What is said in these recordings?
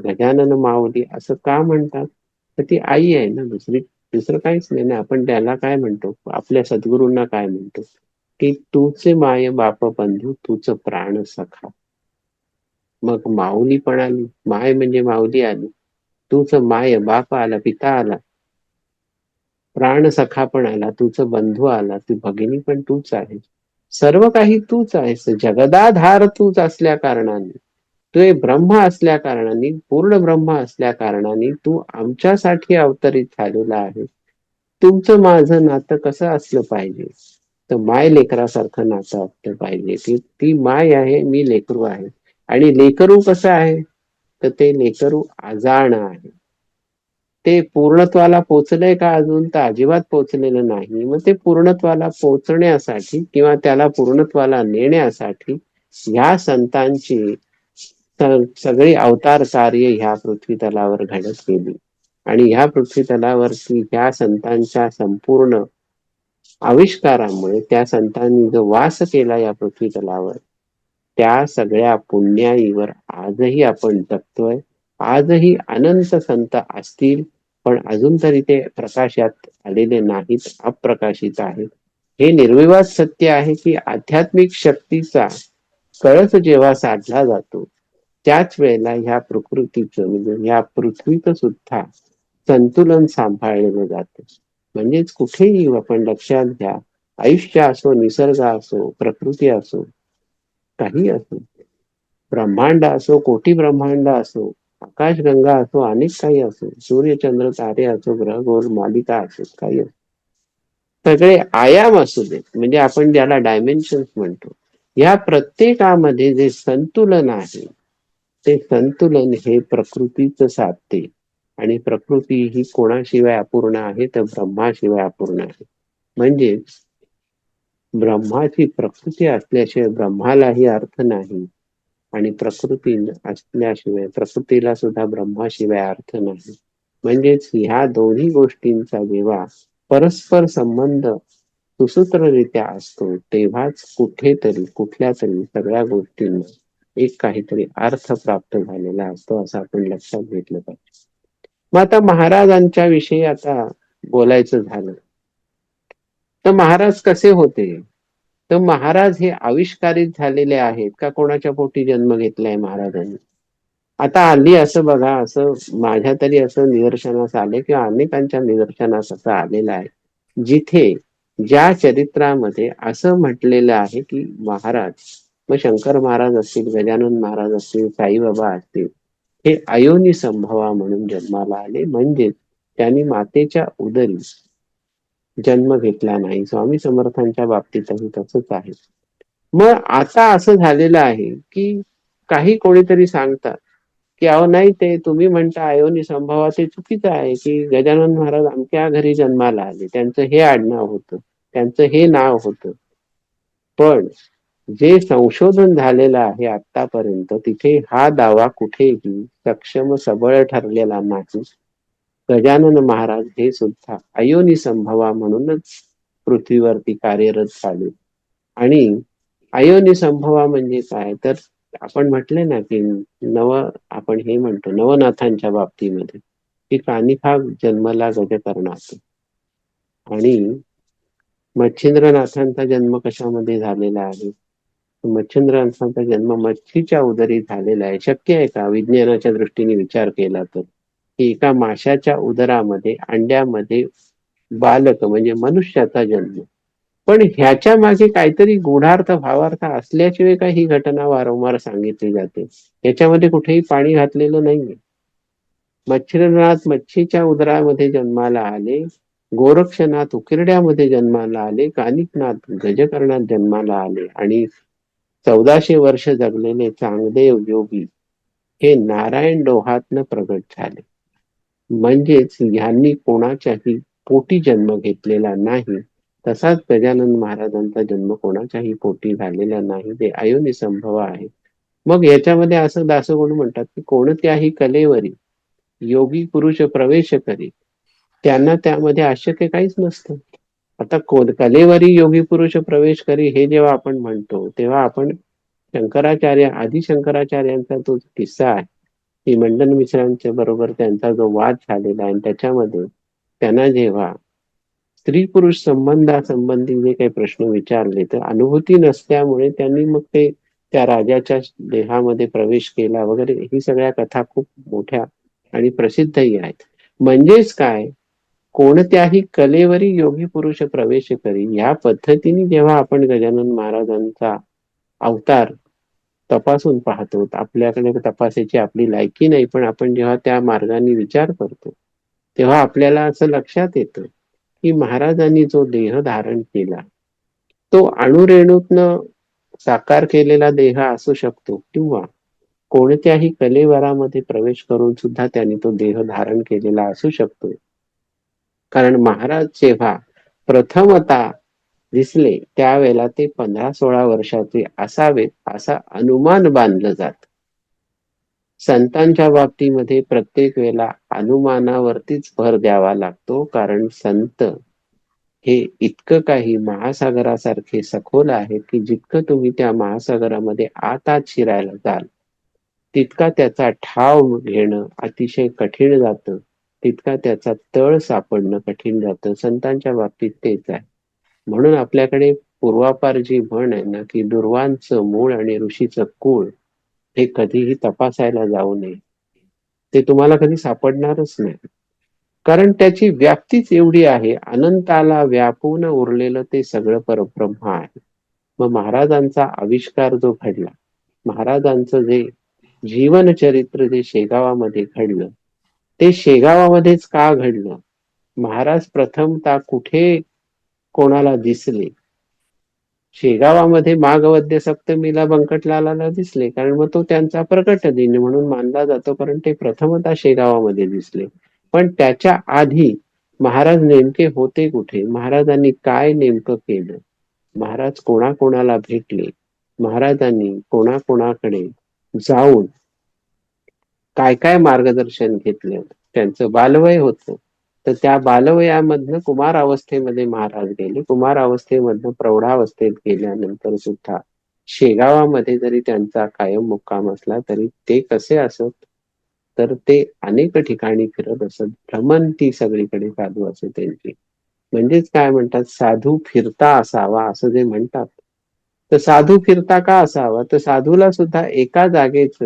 गजानन माऊली असं का म्हणतात? तर ती आई आहे ना दुसरी दुसरं काहीच नाही ना. आपण त्याला काय म्हणतो? आपल्या सद्गुरूंना काय म्हणतो? की तूचे माय बाप बंधू तूच प्राण सखा. मग माऊली पण आली. माय म्हणजे माऊली आली. तूच माय बाप आला पिता आला. प्राण सखा पण आला तुझं बंधू आला तू भगिनी पण तूच आहे. सर्व काही तूच आहेस. जगदाधार तूच असल्या कारणाने. तू ब्रह्म असल्या कारणाने पूर्ण ब्रह्म असल्या कारणाने तू आमच्यासाठी अवतरित झालेला आहे. तुमचं माझं नातं कसं असलं पाहिजे? तर माय लेकरासारखं नातं असलं पाहिजे. की ती माय आहे मी लेकरू आहे. आणि लेकरू कसं आहे? तर ते लेकरू आजाण आहे. ते पूर्णत्वाला पोचलंय का अजून? तर अजिबात पोचलेलं नाही. मग ते पूर्णत्वाला पोचण्यासाठी किंवा त्याला पूर्णत्वाला नेण्यासाठी ह्या संतांची सगळी अवतार कार्य ह्या पृथ्वी तलावर घडत गेली. आणि ह्या पृथ्वी तलावरती ह्या संतांच्या संपूर्ण आविष्कारामुळे त्या संतांनी जो वास केला या पृथ्वी तलावर त्या सगळ्या पुण्याईवर आजही आपण जगतोय. आजही अनंत संत असतील पण अजून तरी ते प्रकाशात आलेले नाहीत अप्रकाशित आहेत. हे निर्विवाद सत्य आहे की आध्यात्मिक शक्तीचा कळस जेव्हा साधला जातो त्याच वेळेला ह्या प्रकृतीचं म्हणजे ह्या पृथ्वीचं सुद्धा संतुलन सांभाळलेलं जातं. म्हणजेच कुठेही आपण लक्षात घ्या आयुष्य असो निसर्ग असो प्रकृती असो काही असो ब्रह्मांड असो कोटी ब्रह्मांड असो आकाशगंगा असो अनेक काही असो सूर्यचंद्र तारे असो ग्रह गोल मालिका असो काही असो. सगळे आयाम असू देत. म्हणजे आपण ज्याला डायमेन्शन्स म्हणतो या प्रत्येकामध्ये जे संतुलन आहे ते संतुलन हे प्रकृतीच साधते. आणि प्रकृती ही कोणाशिवाय अपूर्ण आहे तर ब्रह्माशिवाय अपूर्ण आहे. म्हणजेच ब्रह्माची प्रकृती असल्याशिवाय ब्रह्मालाही अर्थ नाही. आणि प्रकृती असल्याशिवाय प्रकृतीला सुद्धा ब्रह्माशिवाय अर्थ नाही. म्हणजेच ह्या दोन्ही गोष्टींचा जेव्हा परस्पर संबंध सुसूत्ररित्या असतो तेव्हाच कुठेतरी कुठल्या तरी सगळ्या गोष्टींना एक काहीतरी अर्थ प्राप्त झालेला असतो असं आपण लक्षात घेतलं पाहिजे. मग आता महाराजांच्या विषयी आता बोलायचं झालं. तर महाराज कसे होते? तर महाराज हे आविष्कारित झालेले आहेत का? कोणाच्या पोटी जन्म घेतलाय महाराजांनी? आता हल्ली असं बघा असं माझ्या तरी असं निदर्शनास आले किंवा अनेकांच्या निदर्शनास असं आलेलं आहे. जिथे ज्या चरित्रामध्ये असं म्हटलेलं आहे की महाराज मग शंकर महाराज असतील गजानन महाराज असतील साईबाबा असतील हे अयोनी संभवा म्हणून जन्माला आले. म्हणजेच त्यांनी मातेच्या उदरी जन्म घेतला नाही. स्वामी समर्थांच्या बाबतीतही तसंच आहे. मग आता असं झालेलं आहे की काही कोणीतरी सांगतात की अहो नाही ते तुम्ही म्हणता अयोनी संभवा ते चुकीचं आहे की गजानन महाराज आमच्या घरी जन्माला आले. त्यांचं हे आडनाव होतं. त्यांचं हे नाव होतं. पण जे संशोधन झालेलं आहे आतापर्यंत तिथे हा दावा कुठेही सक्षम सबळ ठरलेला नाही. गजानन महाराज हे सुद्धा अयोनी संभवा म्हणूनच पृथ्वीवरती कार्यरत झाले. आणि अयोनी संभवा म्हणजे काय? तर आपण म्हटले ना की नव आपण हे म्हणतो नवनाथांच्या बाबतीमध्ये की कानिफा जन्मला गजकरणात आणि मच्छिंद्रनाथांचा जन्म कशामध्ये झालेला आहे? मच्छिंद्रनाथांचा जन्म मच्छीच्या उदरी झालेला आहे. शक्य आहे का? विज्ञानाच्या दृष्टीने विचार केला तर. की एका माशाच्या उदरामध्ये अंड्यामध्ये बालक म्हणजे मनुष्याचा जन्म. पण ह्याच्या मागे काहीतरी गुढार्थ भावार्थ असल्याशिवाय काही ही घटना वारंवार सांगितली जाते? याच्यामध्ये कुठेही पाणी घातलेलं नाहीये. मच्छरनाथ मच्छीच्या उदरामध्ये जन्माला आले गोरक्षनाथ उकिरड्यामध्ये जन्माला आले कानिकनाथ गजकर्णात जन्माला आले आणि चौदाशे वर्ष जगलेले चांगदेव योगी हे नारायण डोहातनं प्रगट झाले. म्हणजेच यांनी कोणाच्याही पोटी जन्म घेतलेला नाही तसाच गजानन महाराजांचा जन्म कोणाच्याही पोटी झालेला नाही ते अयोनी संभव आहे. मग याच्यामध्ये असं दासगुण म्हणतात की कोणत्याही कलेवरी योगी पुरुष प्रवेश करी त्यांना त्यामध्ये अशक्य काहीच नसतं. आता कोण कलेवरी योगी पुरुष प्रवेश करी हे जेव्हा आपण म्हणतो तेव्हा आपण शंकराचार्य आधी शंकराचार्यांचा तो किस्सा आहे. की मंडन मिश्रांच्या बरोबर त्यांचा जो वाद झालेला आहे आणि त्याच्यामध्ये त्यांना जेव्हा स्त्री पुरुष संबंधासंबंधी जे काही प्रश्न विचारले तर अनुभूती नसल्यामुळे त्यांनी मग ते त्या राजाच्या देहामध्ये प्रवेश केला वगैरे ही सगळ्या कथा खूप मोठ्या आणि प्रसिद्धही आहेत. म्हणजेच काय? कोणत्याही कलेवरी योगी पुरुष प्रवेश करी या पद्धतीने जेव्हा आपण गजानन महाराजांचा अवतार तपासून पाहतो आपल्याकडे तपासायची आपली लायकी नाही पण आपण जेव्हा त्या मार्गाने विचार करतो तेव्हा आपल्याला असं लक्षात येतं की महाराजांनी जो देह धारण केला तो अणुरेणूतनं साकार केलेला देह असू शकतो किंवा कोणत्याही कलेवरामध्ये प्रवेश करून सुद्धा त्यांनी तो देह धारण केलेला असू शकतो. कारण महाराज जेव्हा प्रथमता दिसले त्यावेळेला ते पंधरा सोळा वर्षाचे असावेत असा अनुमान बांधलं जात. संतांच्या बाबतीमध्ये प्रत्येक वेळेला अनुमानावरतीच भर द्यावा लागतो कारण संत हे इतकं काही महासागरासारखे सखोल आहे की जितकं तुम्ही त्या महासागरामध्ये आत आत शिरायला जाल तितका त्याचा ठाव घेणं अतिशय कठीण जातं. तितका त्याचा तळ सापडणं कठीण जातं संतांच्या बाबतीत तेच आहे. म्हणून आपल्याकडे पूर्वापार जी म्हण आहे ना की दुर्वांचं मूळ आणि ऋषीचं कुळ हे कधीही तपासायला जाऊ नये. ते तुम्हाला कधी सापडणारच नाही. कारण त्याची व्याप्तीच एवढी आहे अनंताला व्यापून उरलेलं ते सगळं परब्रह्म आहे. मग महाराजांचा आविष्कार जो घडला महाराजांचं जे जीवन चरित्र जे शेगावामध्ये घडलं ते शेगावामध्येच का घडलं? महाराज प्रथमता कुठे कोणाला दिसले? शेगावामध्ये माघवद्य सप्तमीला बंकटलाला दिसले कारण मग तो त्यांचा प्रकट दिन म्हणून मानला जातो कारण ते प्रथमता शेगावामध्ये दिसले. पण त्याच्या आधी महाराज नेमके होते कुठे? महाराजांनी काय नेमकं केलं? महाराज कोणाकोणाला भेटले? महाराजांनी कोणाकोणाकडे जाऊन काय काय मार्गदर्शन घेतलं? त्यांचं बालवय होतं. तर त्या बालवयामधनं कुमार अवस्थेमध्ये महाराज गेले. कुमार अवस्थेमधनं प्रौढावस्थेत गेल्यानंतर सुद्धा शेगावामध्ये जरी त्यांचा कायम मुक्काम असला तरी ते कसे असत? तर ते अनेक ठिकाणी फिरत असत. भ्रमण ती सगळीकडे साधू असे त्यांची. म्हणजेच काय म्हणतात? साधू फिरता असावा असं जे म्हणतात. तर साधू फिरता का असावा? तर साधूला सुद्धा एका जागेच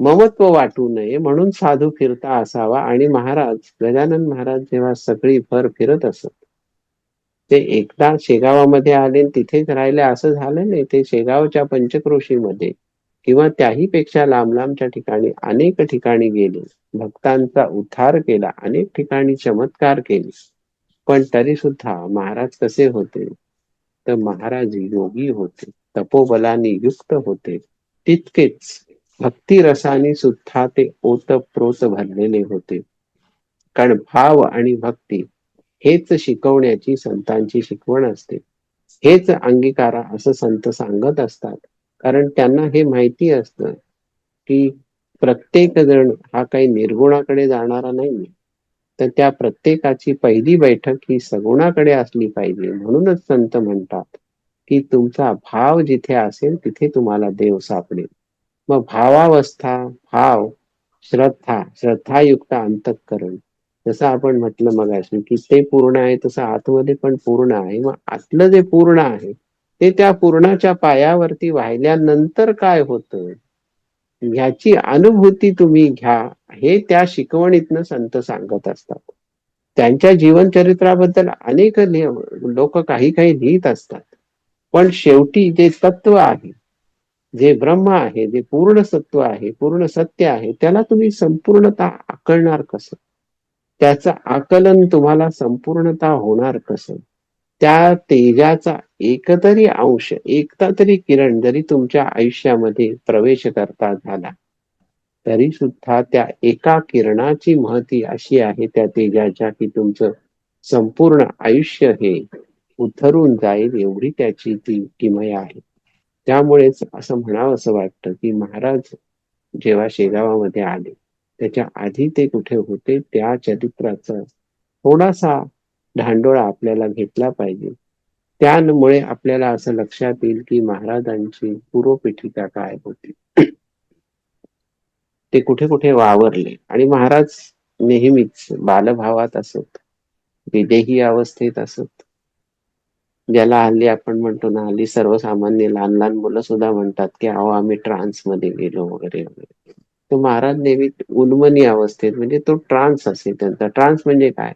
ममत्व वाटू नये म्हणून साधू फिरता असावा आणि महाराज गजानन महाराज जेव्हा सगळी भर फिरत असत ते एकदा शेगावामध्ये आले तिथेच राहिले. असं झालं नाही ते शेगावच्या पंचक्रोशीमध्ये किंवा त्याही पेक्षा लांब लांबच्या ठिकाणी अनेक ठिकाणी गेले. भक्तांचा उद्धार केला अनेक ठिकाणी चमत्कार केले. पण तरी सुद्धा महाराज कसे होते? तर महाराज योगी होते तपोबलाने युक्त होते. तितकेच भक्तिरसाने सुद्धा ते ओतप्रोत भरलेले होते. कारण भाव आणि भक्ती हेच शिकवण्याची संतांची शिकवण असते. हेच अंगीकारा असं संत सांगत असतात. कारण त्यांना हे माहिती असतं की प्रत्येक जण हा काही निर्गुणाकडे जाणारा नाही तर त्या प्रत्येकाची पहिली बैठक ही सगुणाकडे असली पाहिजे. म्हणूनच संत म्हणतात की तुमचा भाव जिथे असेल तिथे तुम्हाला देव सापडेल. मग भावावस्था भाव श्रद्धा श्रद्धायुक्त अंतःकरण जसं आपण म्हटलं मग की ते पूर्ण आहे तसं आतमध्ये पण पूर्ण आहे. मग आतलं जे पूर्ण आहे ते त्या पूर्णाच्या पायावरती वाहिल्यानंतर काय होतं? ह्याची अनुभूती तुम्ही घ्या. हे त्या शिकवणीतनं संत सांगत असतात. त्यांच्या जीवनचरित्राबद्दल अनेक लोक काही काही लिहित असतात. पण शेवटी जे तत्व आहे जे ब्रह्म आहे जे पूर्ण सत्व आहे पूर्ण सत्य आहे त्याला तुम्ही संपूर्णता आकळणार कसं? त्याचं आकलन तुम्हाला संपूर्णता होणार कसं? त्या तेजाचा एकतरी अंश एकता तरी किरण जरी तुमच्या आयुष्यामध्ये प्रवेश करता झाला तरी सुद्धा त्या एका किरणाची महती अशी आहे त्या तेजाच्या की तुमचं संपूर्ण आयुष्य हे उथरून जाईल एवढी त्याची ती किमय आहे. त्यामुळेच असं म्हणावं असं वाटतं की महाराज जेव्हा शेगावामध्ये आले त्याच्या आधी ते कुठे होते त्या चरित्राचा थोडासा ढांडोळा आपल्याला घेतला पाहिजे. त्यामुळे आपल्याला असं लक्षात येईल की महाराजांची पूर्वपीठिका काय होती. ते कुठे कुठे वावरले आणि महाराज नेहमीच बालभावात असत विदेही अवस्थेत असत. ज्याला हल्ली आपण म्हणतो ना हल्ली सर्वसामान्य लहान लहान मुलं सुद्धा म्हणतात की अहो आम्ही ट्रान्समध्ये गेलो वगैरे वगैरे. तो महाराज नेहमी उन्मनी अवस्थेत म्हणजे तो ट्रान्स असेल त्यांचा. ट्रान्स म्हणजे काय?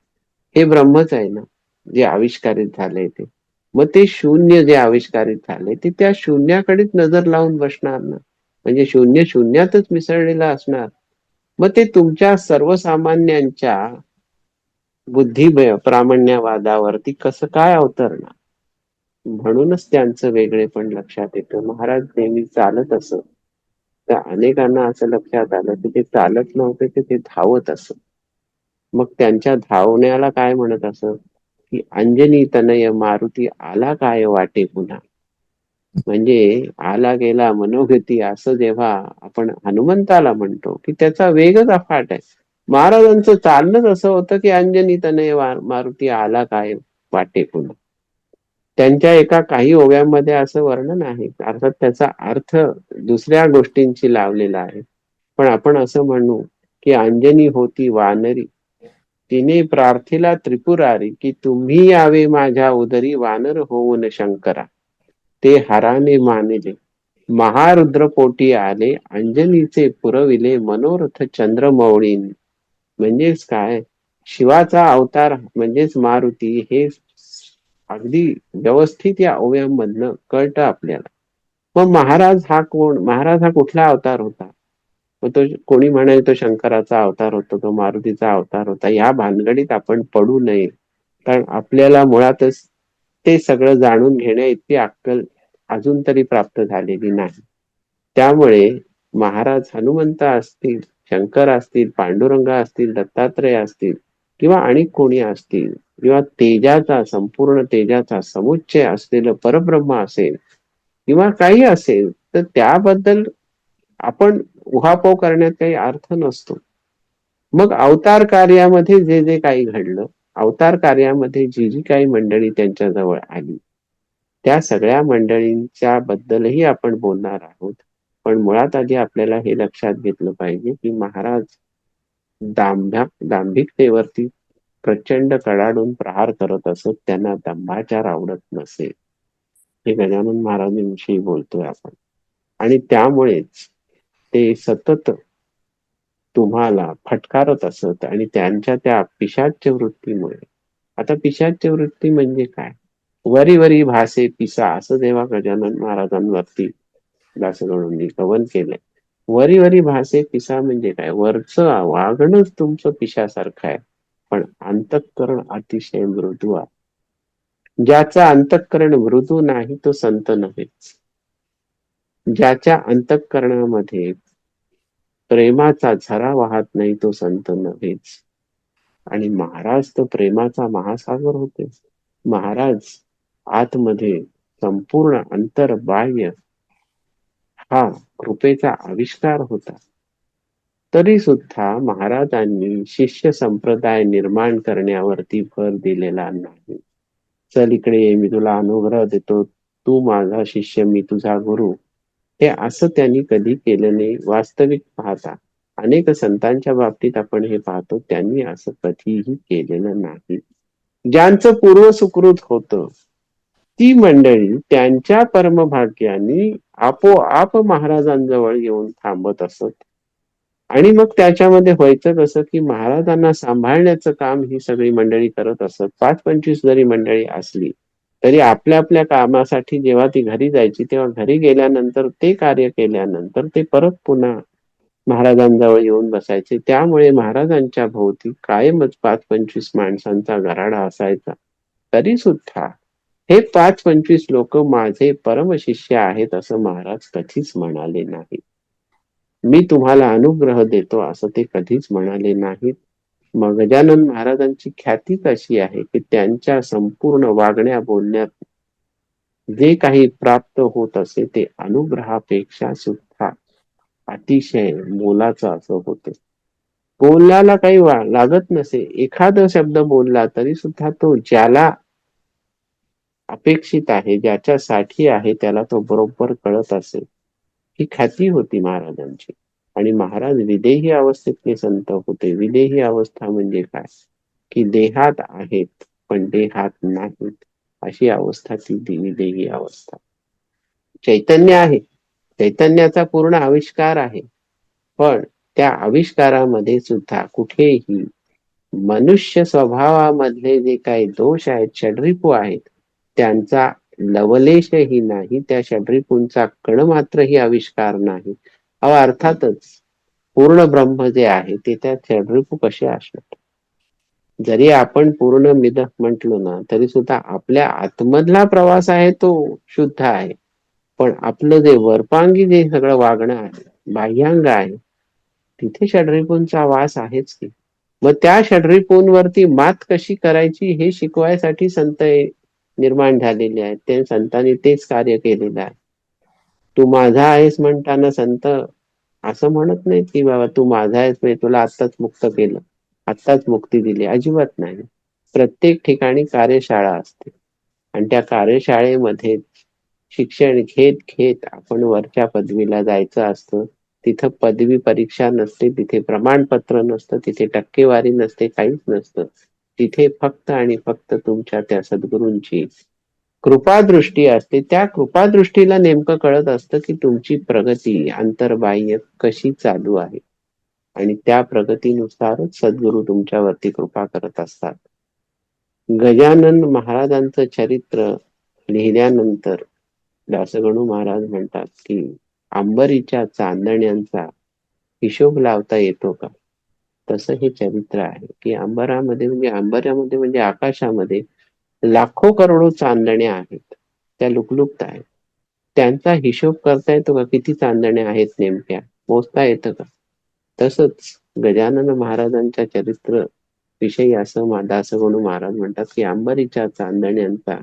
हे ब्रह्मच आहे ना जे आविष्कारित झालंय ते. मग ते शून्य जे आविष्कारित झाले ते त्या शून्याकडेच नजर लावून बसणार ना. म्हणजे शून्य शून्यातच मिसळलेलं असणार. मग ते तुमच्या सर्वसामान्यांच्या बुद्धिमय प्रामाण्यवादावरती कसं काय अवतरणार? म्हणूनच त्यांचं वेगळे पण लक्षात येतं. महाराज नेहमी चालत असत. तर अनेकांना असं लक्षात आलं की ते चालत नव्हते ते ते धावत असत. मग त्यांच्या धावण्याला काय म्हणत असत? की अंजनी तनय मारुती आला काय वाटे पुन्हा? म्हणजे आला गेला मनोगती असं जेव्हा आपण हनुमंताला म्हणतो की त्याचा वेगच अफाट आहे. महाराजांचं चालणंच असं होतं की अंजनी तनय मारुती आला काय वाटे पुन्हा? त्यांच्या एका काही ओव्यांमध्ये असं वर्णन आहे. अर्थात त्याचा अर्थ दुसऱ्या गोष्टींची लावलेला आहे. पण आपण असं म्हणू की अंजनी होती वानरी. तिने प्रार्थीला त्रिपुरारी की तुम्ही यावे माझ्या उदरी वानर होऊन शंकरा. ते हराने मानले. महारुद्रपोटी आले. अंजनीचे पुरविले मनोरथ चंद्रमौळीन म्हणजेच काय? शिवाचा अवतार म्हणजेच मारुती हे अगदी व्यवस्थित या ओव्यांमधनं कळतं आपल्याला. मग महाराज हा कोण? महाराज हा कुठला अवतार होता? मग तो कोणी म्हणाल तो शंकराचा अवतार होता तो मारुतीचा अवतार होता. या भानगडीत आपण पडू नये. कारण आपल्याला मुळातच ते सगळं जाणून घेण्या इतकी अक्कल अजून तरी प्राप्त झालेली नाही. त्यामुळे महाराज हनुमंत असतील शंकर असतील पांडुरंग असतील दत्तात्रय असतील किंवा आणि कोणी असतील किंवा तेजाचा संपूर्ण तेजाचा समुच्चय असलेलं परब्रह्म असेल किंवा काही असेल तर त्याबद्दल आपण उहापोह करण्यात काही अर्थ नसतो. मग अवतार कार्यामध्ये जे जे काही घडलं अवतार कार्यामध्ये जी जी काही मंडळी त्यांच्या जवळ आली त्या सगळ्या मंडळींच्या बद्दलही आपण बोलणार आहोत. पण मुळात आधी आपल्याला हे लक्षात घेतलं पाहिजे की महाराज दांभ्या दांभिकतेवरती प्रचंड कडाडून प्रहार करत असत त्यांना दंभाचार आवडत नसेल हे गजानन महाराजांविषयी बोलतोय आपण. आणि त्यामुळेच ते सतत तुम्हाला फटकारत असत आणि त्यांच्या त्या पिशाच्य वृत्तीमुळे. आता पिशाच्य वृत्ती म्हणजे काय? वरी वरी भासे पिसा असं जेव्हा गजानन महाराजांवरती दासगणूंनी कवन केलंय. वरी वरी भासे पिसा म्हणजे काय? वरचं वागणंच तुमचं पिशासारखं आहे. पण अंतःकरण अतिशय मृदू आहे. ज्याचा अंतःकरण मृदू नाही तो संत नव्हेच. ज्याच्या अंतःकरणामध्ये प्रेमाचा झरा वाहत नाही तो संत नव्हेच. आणि महाराज तर प्रेमाचा महासागर होते. महाराज आतमध्ये संपूर्ण अंतर बाह्य हा कृपेचा आविष्कार होता. तरी सुद्धा महाराजांनी शिष्य संप्रदाय निर्माण करण्यावरती भर दिलेला नाही. चल इकडे मी तुला अनुग्रह देतो. तू माझा शिष्य मी तुझा गुरु. हे असं त्यांनी कधी केलं नाही वास्तविक पाहता. अनेक संतांच्या बाबतीत आपण हे पाहतो त्यांनी असं कधीही केलेलं नाही. ज्यांचं पूर्व सुकृत होतं ती मंडळी त्यांच्या परमभाग्याने आपोआप महाराजांजवळ येऊन थांबत असत. आणि मग त्याच्यामध्ये व्हायचं कसं की महाराजांना सांभाळण्याचं काम ही सगळी मंडळी करत असत. पाच पंचवीस जरी मंडळी असली तरी आपल्या आपल्या कामासाठी जेव्हा ती घरी जायची तेव्हा घरी गेल्यानंतर ते कार्य केल्यानंतर ते परत पुन्हा महाराजांजवळ येऊन बसायचे. त्यामुळे महाराजांच्या भोवती कायमच पाच पंचवीस माणसांचा गराडा असायचा. तरी सुद्धा हे पाच पंचवीस लोक माझे परमशिष्य आहेत असं महाराज कधीच म्हणाले नाहीत. मी तुम्हाला अनुग्रह देतो असं ते कधीच म्हणाले नाहीत. मग गजानन महाराजांची ख्यातीच अशी आहे की त्यांच्या संपूर्ण वागण्या बोलण्यात जे काही प्राप्त होत असे ते अनुग्रहापेक्षा सुद्धा अतिशय मोलाचं असं होतं. बोलण्याला काही लागत नसे. एखादा शब्द बोलला तरी सुद्धा तो ज्याला अपेक्षित आहे ज्याच्यासाठी आहे त्याला तो बरोबर कळत असेल ही ख्याती होती महाराजांची. आणि महाराज विदेही अवस्थेतले संत होते. विदेही अवस्था म्हणजे काय? की देहात आहेत पण देहात नाहीत अशी अवस्था ती विदेही अवस्था. चैतन्य आहे. चैतन्याचा पूर्ण आविष्कार आहे. पण त्या आविष्कारामध्ये सुद्धा कुठेही मनुष्य स्वभावामधले जे काही दोष आहेत षड्रिपू आहेत त्यांचा लवलेशही नाही त्या षड्रिपूंचा कण मात्रही आविष्कार नाही. अहो अर्थातच पूर्ण ब्रह्म जे आहे ते त्या षड्रिपू कसे असणार? जरी आपण पूर्ण मिद म्हटलो ना तरी सुद्धा आपल्या आतमधला प्रवास आहे तो शुद्ध आहे. पण आपलं जे वरपांगी जे सगळं वागणं आहे बाह्यांग आहे तिथे षड्रिपूंचा वास आहेच की? मग त्या षड्रिपूंवरती मात कशी करायची हे शिकवायसाठी संत निर्माण झालेले आहेत ते संतांनी तेच कार्य केलेलं आहे. तू माझा आहेस म्हणताना संत असं म्हणत नाहीत की बाबा तू माझा आहेस मी तुला आत्ताच मुक्त केलं. आत्ताच मुक्ती दिली. अजिबात नाही. प्रत्येक ठिकाणी कार्यशाळा असते. आणि त्या कार्यशाळेमध्ये शिक्षण घेत घेत आपण वरच्या पदवीला जायचं असतं. तिथं पदवी परीक्षा नसते. तिथे प्रमाणपत्र नसतं. तिथे टक्केवारी नसते. काहीच नसतं. तिथे फक्त आणि फक्त तुमच्या त्या सद्गुरूंची कृपादृष्टी असते. त्या कृपादृष्टीला नेमकं कळत असतं की तुमची प्रगती अंतर्बाह्य कशी चालू आहे. आणि त्या प्रगतीनुसारच सद्गुरू तुमच्यावरती कृपा करत असतात. गजानन महाराजांचं चरित्र लिहिल्यानंतर दासगणू महाराज म्हणतात की अंबरीच्या चांदण्यांचा हिशोब लावता येतो का? तसं हे चरित्र आहे की अंबरामध्ये म्हणजे अंबऱ्यामध्ये म्हणजे आकाशामध्ये लाखो करोडो चांदण्या आहेत. त्या लुकलुकत आहेत. त्यांचा हिशोब करता येतो का? किती चांदण्या आहेत नेमक्या? मोजता येतं का? तसंच गजानन महाराजांच्या चरित्र विषयी असं दासगणू महाराज म्हणतात की अंबरीच्या चांदण्यांचा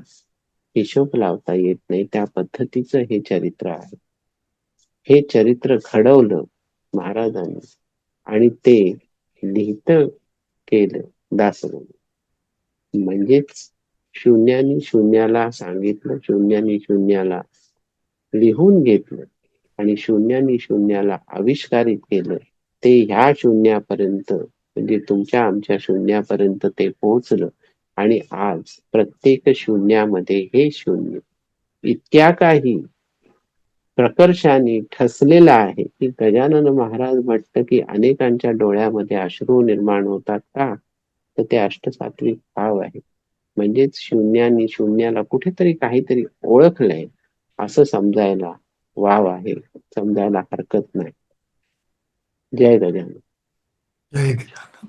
हिशोब लावता येत नाही. त्या पद्धतीचं हे चरित्र आहे. हे चरित्र घडवलं महाराजांनी आणि ते लिहित केलं दासगण. म्हणजेच शून्यानी शून्याला सांगितलं शून्यानी शून्याला लिहून घेतलं आणि शून्यानी शून्याला आविष्कारित केलं. ते ह्या शून्यापर्यंत म्हणजे तुमच्या आमच्या शून्यापर्यंत ते पोहोचलं आणि आज प्रत्येक शून्यामध्ये हे शून्य. इतक्या काही प्रकर्षाने ठसलेला आहे. की गजानन महाराज म्हटलं की अनेकांच्या डोळ्यामध्ये अश्रू निर्माण होतात का? तर ते अष्टसात्विक भाव आहे. म्हणजेच शून्याने शून्याला कुठेतरी काहीतरी ओळखलंय. असं समजायला वाव आहे. समजायला हरकत नाही. जय गजानन. जय गजानन.